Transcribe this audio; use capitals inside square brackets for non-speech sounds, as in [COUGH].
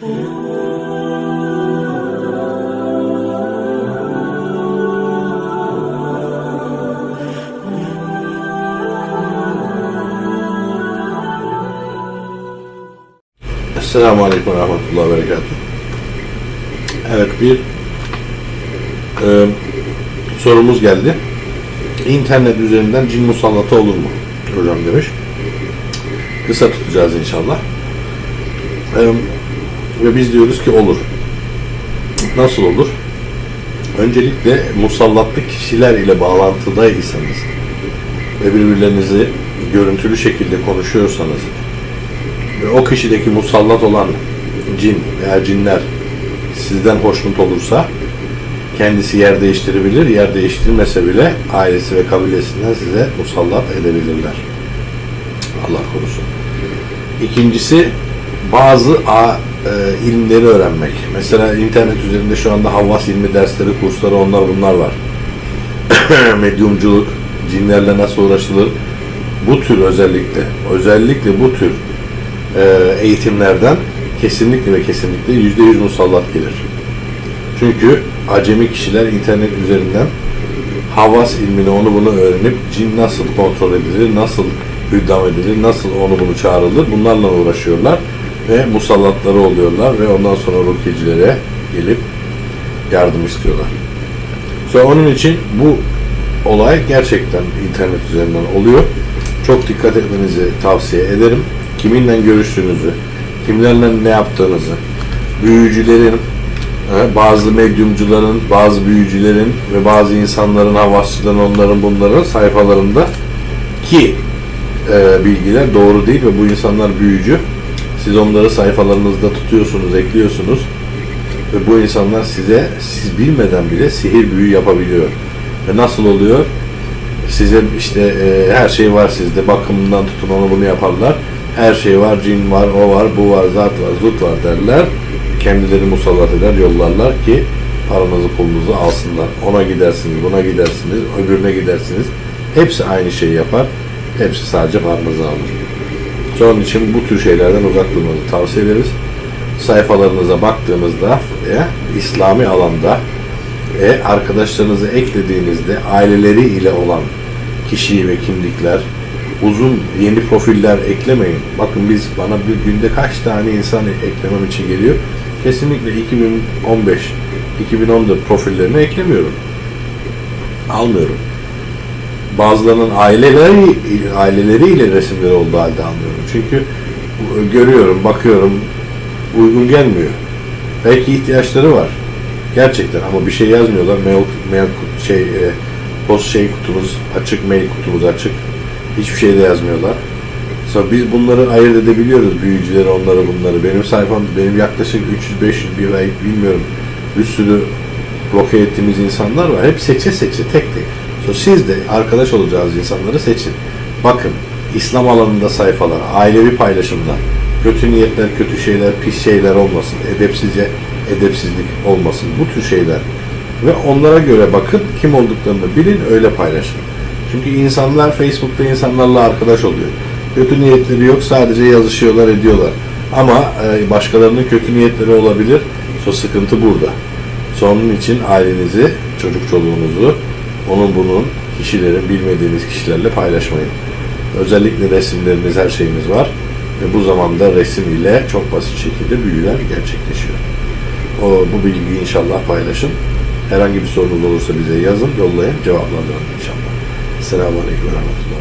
Esselamu Aleyküm ve Rahmetullahi ve. Evet bir e, sorumuz geldi. İnternet üzerinden cin musallatı olur mu? Hocam demiş. Kısa tutacağız inşallah. E, ve biz diyoruz ki olur. Nasıl olur? Öncelikle musallatlı kişiler ile bağlantıdaysanız ve birbirlerinizi görüntülü şekilde konuşuyorsanız ve o kişideki musallat olan cin veya cinler sizden hoşnut olursa kendisi yer değiştirebilir. Yer değiştirmese bile ailesi ve kabilesinden size musallat edebilirler. Allah korusun. İkincisi bazı e, ilimleri öğrenmek. Mesela internet üzerinde şu anda havas ilmi dersleri, kursları onlar bunlar var. [COUGHS] Medyumculuk, cinlerle nasıl uğraşılır? Bu tür özellikle, özellikle bu tür e, eğitimlerden kesinlikle ve kesinlikle yüzde yüz musallat gelir. Çünkü acemi kişiler internet üzerinden havas ilmini onu bunu öğrenip cin nasıl kontrol edilir, nasıl hüddam edilir, nasıl onu bunu çağrılır bunlarla uğraşıyorlar ve musallatları oluyorlar ve ondan sonra rukyecilere gelip yardım istiyorlar. Sonra onun için bu olay gerçekten internet üzerinden oluyor. Çok dikkat etmenizi tavsiye ederim. Kiminle görüştüğünüzü, kimlerle ne yaptığınızı, büyücülerin, e, bazı medyumcuların, bazı büyücülerin ve bazı insanların, havasçıların, onların bunların sayfalarında ki e, bilgiler doğru değil ve bu insanlar büyücü. Siz onları sayfalarınızda tutuyorsunuz, ekliyorsunuz ve bu insanlar size siz bilmeden bile sihir büyü yapabiliyor. Ve nasıl oluyor? Size işte e, her şey var sizde. Bakımından tutun onu bunu yaparlar. Her şey var, cin var, o var, bu var, zat var, zut var derler. Kendileri musallat eder, yollarlar ki paranızı pulunuzu alsınlar. Ona gidersiniz, buna gidersiniz, öbürüne gidersiniz. Hepsi aynı şeyi yapar. Hepsi sadece paranızı alır. Onun için bu tür şeylerden uzak durmanızı tavsiye ederiz. Sayfalarınıza baktığınızda e, İslami alanda e, arkadaşlarınızı eklediğinizde aileleri ile olan kişi ve kimlikler uzun yeni profiller eklemeyin. Bakın biz bana bir günde kaç tane insan eklemem için geliyor. Kesinlikle 2015 2014 profillerini eklemiyorum. Almıyorum. Bazılarının aileleri aileleriyle resimleri olduğu halde almıyorum. Çünkü görüyorum, bakıyorum uygun gelmiyor. Belki ihtiyaçları var. Gerçekten ama bir şey yazmıyorlar. Mail, mail şey e, post şey kutumuz açık, mail kutumuz açık. Hiçbir şey de yazmıyorlar. Sonra biz bunları ayırt edebiliyoruz. Büyücüleri, onları, bunları. Benim sayfam, benim yaklaşık 300-500 bir ay bilmiyorum. Bir sürü bloke ettiğimiz insanlar var. Hep seçe seçe tek tek. Siz de arkadaş olacağınız insanları seçin. Bakın İslam alanında sayfalar, ailevi paylaşımlar, kötü niyetler, kötü şeyler, pis şeyler olmasın, edepsizce edepsizlik olmasın. Bu tür şeyler. Ve onlara göre bakın kim olduklarını bilin öyle paylaşın. Çünkü insanlar Facebook'ta insanlarla arkadaş oluyor. Kötü niyetleri yok sadece yazışıyorlar ediyorlar. Ama e, başkalarının kötü niyetleri olabilir. So, sıkıntı burada. So, onun için ailenizi, çocuk çoluğunuzu, onun bunun kişilerin bilmediğiniz kişilerle paylaşmayın. Özellikle resimleriniz, her şeyiniz var. Ve bu zamanda resim ile çok basit şekilde büyüler gerçekleşiyor. O, bu bilgiyi inşallah paylaşın. Herhangi bir sorunuz olursa bize yazın, yollayın, cevaplandırın inşallah. Selamun Aleyküm ve.